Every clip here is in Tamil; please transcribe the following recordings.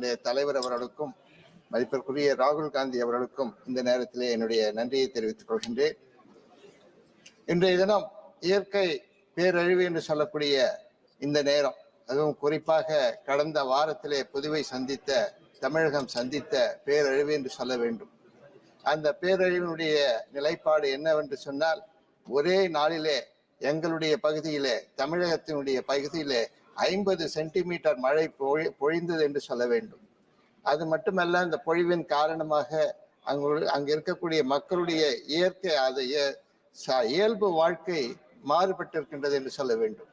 கட்சியினுடைய தலைவர் அவர்களுக்கும் மதிப்பிற்குரிய ராகுல் காந்தி அவர்களுக்கும் இந்த நேரத்திலே என்னுடைய நன்றியை தெரிவித்துக் கொள்கின்றேன். இன்றைய தினம் இயற்கை பேரழிவு என்று சொல்லக்கூடிய இந்த நேரம் அதுவும் குறிப்பாக கடந்த வாரத்திலே புதுவை சந்தித்த தமிழகம் சந்தித்த பேரழிவு என்று சொல்ல வேண்டும். அந்த பேரழிவினுடைய நிலைப்பாடு என்னவென்று சொன்னால் ஒரே நாளிலே எங்களுடைய பகுதியிலே தமிழகத்தினுடைய பகுதியிலே ஐம்பது சென்டிமீட்டர் மழை பொழி- பொழிந்தது என்று சொல்ல வேண்டும். அது மட்டுமல்ல இந்த பொழிவின் காரணமாக அங்கு அங்கு இருக்கக்கூடிய மக்களுடைய இயற்கை அதைய ச- இயல்பு வாழ்க்கை மாறுபட்டிருக்கின்றது என்று சொல்ல வேண்டும்.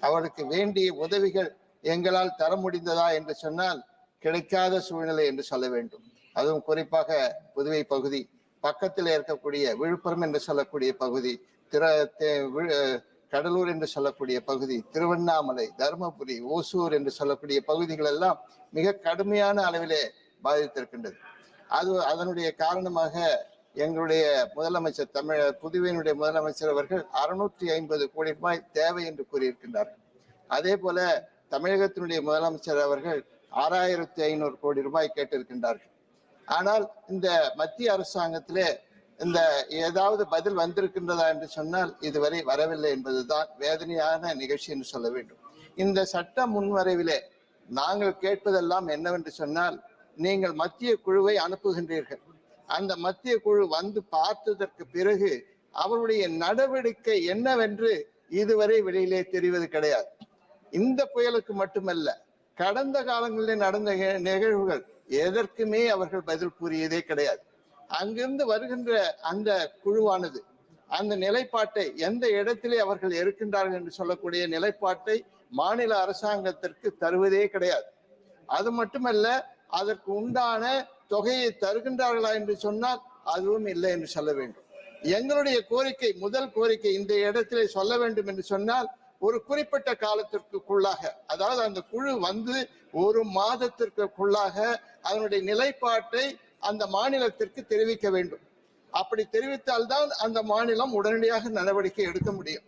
அவருக்கு வேண்டிய உதவிகள் எங்களால் தர முடிந்ததா என்று சொன்னால் கிடைக்காத சூழ்நிலை என்று சொல்ல வேண்டும். அதுவும் குறிப்பாக புதுவை பகுதி பக்கத்தில் இருக்கக்கூடிய விழுப்புரம் என்று சொல்லக்கூடிய பகுதி திரு தே- கடலூர் என்று சொல்லக்கூடிய பகுதி திருவண்ணாமலை தருமபுரி ஓசூர் என்று சொல்லக்கூடிய பகுதிகள் எல்லாம் மிக கடுமையான அளவிலே பாதித்திருக்கின்றது. அது அதனுடைய காரணமாக எங்களுடைய முதலமைச்சர் தமிழ புதுவையினுடைய முதலமைச்சர் அவர்கள் அறுநூற்றி ஐம்பது கோடி ரூபாய் தேவை என்று கூறியிருக்கின்றார்கள் அதே போல தமிழகத்தினுடைய முதலமைச்சர் அவர்கள் ஆறாயிரத்தி ஐநூறு கோடி ரூபாய் கேட்டிருக்கின்றார்கள். ஆனால் இந்த மத்திய அரசாங்கத்திலே இந்த ஏதாவது பதில் வந்திருக்கின்றதா என்று சொன்னால் இதுவரை வரவில்லை என்பதுதான் வேதனையான நிகழ்ச்சி என்று சொல்ல வேண்டும். இந்த சட்ட முன்வரைவிலே நாங்கள் கேட்பதெல்லாம் என்னவென்று சொன்னால் நீங்கள் மத்திய குழுவை அனுப்புகின்றீர்கள். அந்த மத்திய குழு வந்து பார்த்ததற்கு பிறகு அவருடைய நடவடிக்கை என்னவென்று இதுவரை வெளியிலே தெரிவது கிடையாது. இந்த புயலுக்கு மட்டுமல்ல கடந்த காலங்களில் நடந்த நிகழ்வுகள் எதற்குமே அவர்கள் பதில் கூறியதே கிடையாது. அங்கிருந்து வருகின்ற அந்த குழுவானது அந்த நிலைப்பாட்டை எந்த இடத்திலே அவர்கள் இருக்கின்றார்கள் என்று சொல்லக்கூடிய நிலைப்பாட்டை மாநில அரசாங்கத்திற்கு தருவதே கிடையாது. அது மட்டுமல்ல அதற்கு உண்டான தொகையை தருகின்றார்களா என்று சொன்னால் அதுவும் இல்லை என்று சொல்ல வேண்டும். எங்களுடைய கோரிக்கை முதல் கோரிக்கை இந்த இடத்திலே சொல்ல வேண்டும் என்று சொன்னால் ஒரு குறிப்பிட்ட காலத்திற்குள்ளாக அதாவது அந்த குழு வந்து ஒரு மாதத்திற்குள்ளாக அதனுடைய நிலைப்பாட்டை அந்த மாநிலத்திற்கு தெரிவிக்க வேண்டும். அப்படி தெரிவித்தால்தான் அந்த மாநிலம் உடனடியாக நடவடிக்கை எடுக்க முடியும்.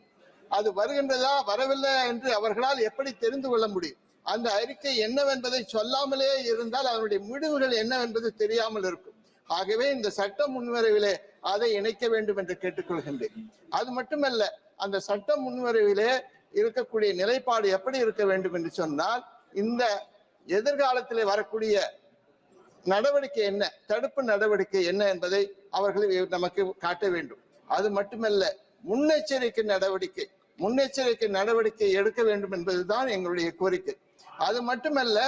அது வருகின்றதா வரவில்லை என்று அவர்களால் எப்படி தெரிந்து கொள்ள முடியும்? அந்த அறிக்கை என்னவென்பதை சொல்லாமலே இருந்தால் அதனுடைய முடிவுகள் என்னவென்பது தெரியாமல் இருக்கும். ஆகவே இந்த சட்ட முன்வரைவிலே அதை இணைக்க வேண்டும் என்று கேட்டுக்கொள்கின்றேன். அது மட்டுமல்ல அந்த சட்ட முன்வரைவிலே இருக்கக்கூடிய நிலைப்பாடு எப்படி இருக்க வேண்டும் என்று சொன்னால் இந்த எதிர்காலத்திலே வரக்கூடிய நடவடிக்கை என்ன? தடுப்பு நடவடிக்கை என்ன என்பதை அவர்கள் நமக்கு காட்ட வேண்டும். அது மட்டுமல்ல முன்னெச்சரிக்கை நடவடிக்கை முன்னெச்சரிக்கை நடவடிக்கை எடுக்க வேண்டும் என்பதுதான் எங்களுடைய கோரிக்கை. அது மட்டுமல்ல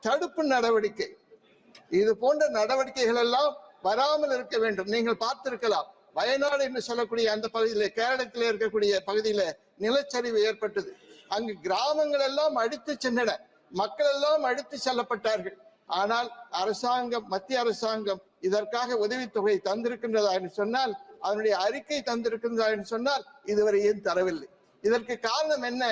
தடுப்பு நடவடிக்கை. இது போன்ற நடவடிக்கைகள் எல்லாம் வராமல் இருக்க வேண்டும். நீங்கள் பார்த்திருக்கலாம் வயநாடு என்று சொல்லக்கூடிய அந்த பகுதியில் கேரளத்தில் இருக்கக்கூடிய பகுதியில நிலச்சரிவு ஏற்பட்டது. அங்கு கிராமங்கள் எல்லாம் அடித்து சென்றன. மக்கள் எல்லாம் அடித்து செல்லப்பட்டார்கள். ஆனால் அரசாங்கம் மத்திய அரசாங்கம் இதற்காக உதவித்தொகை தந்திருக்கின்றதா என்று சொன்னால் அதனுடைய அறிக்கை தந்திருக்கின்றதா என்று சொன்னால் இதுவரை ஏன் தரவில்லை? இதற்கு காரணம் என்ன?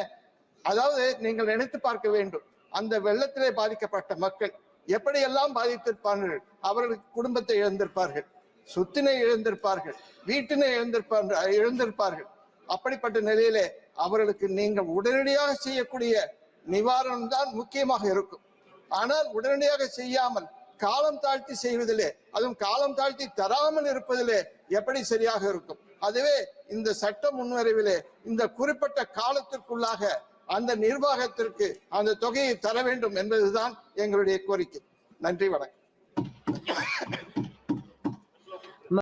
அதாவது நீங்கள் நினைத்து பார்க்க வேண்டும். அந்த வெள்ளத்திலே பாதிக்கப்பட்ட மக்கள் எப்படியெல்லாம் பாதித்திருப்பார்கள்? அவர்களுக்கு குடும்பத்தை இழந்திருப்பார்கள். சொத்தினை இழந்திருப்பார்கள். வீட்டினை இழந்திருப்பார்கள் இழந்திருப்பார்கள். அப்படிப்பட்ட நிலையிலே அவர்களுக்கு நீங்கள் உடனடியாக செய்யக்கூடிய நிவாரணம் தான் முக்கியமாக இருக்கும். ஆனால் உடனடியாக செய்யாமல் காலம் தாழ்த்தி செய்வதிலே அதுவும் காலம் தாழ்த்தி தராமல் இருப்பதிலே எப்படி சரியாக இருக்கும்? அதுவே இந்த சட்ட முன்வரைவிலே இந்த குறிப்பிட்ட காலத்திற்குள்ளாக அந்த நிர்வாகத்திற்கு அந்த தொகையை தர வேண்டும் என்பதுதான் எங்களுடைய கோரிக்கை. நன்றி வணக்கம்.